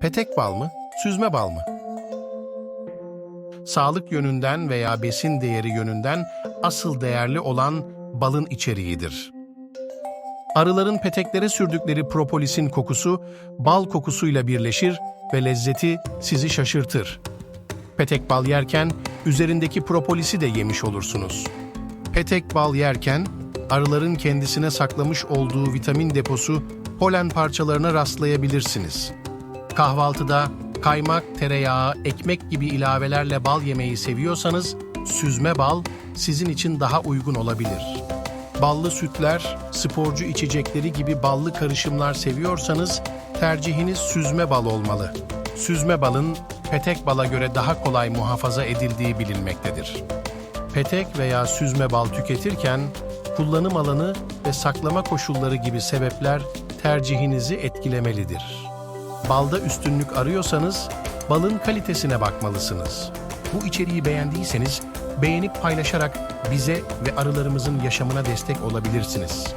Petek bal mı, süzme bal mı? Sağlık yönünden veya besin değeri yönünden asıl değerli olan balın içeriğidir. Arıların peteklere sürdükleri propolisin kokusu bal kokusuyla birleşir ve lezzeti sizi şaşırtır. Petek bal yerken üzerindeki propolisi de yemiş olursunuz. Petek bal yerken arıların kendisine saklamış olduğu vitamin deposu polen parçalarına rastlayabilirsiniz. Kahvaltıda kaymak, tereyağı, ekmek gibi ilavelerle bal yemeyi seviyorsanız süzme bal sizin için daha uygun olabilir. Ballı sütler, sporcu içecekleri gibi ballı karışımlar seviyorsanız tercihiniz süzme bal olmalı. Süzme balın petek bala göre daha kolay muhafaza edildiği bilinmektedir. Petek veya süzme bal tüketirken kullanım alanı ve saklama koşulları gibi sebepler tercihinizi etkilemelidir. Balda üstünlük arıyorsanız balın kalitesine bakmalısınız. Bu içeriği beğendiyseniz beğenip paylaşarak bize ve arılarımızın yaşamına destek olabilirsiniz.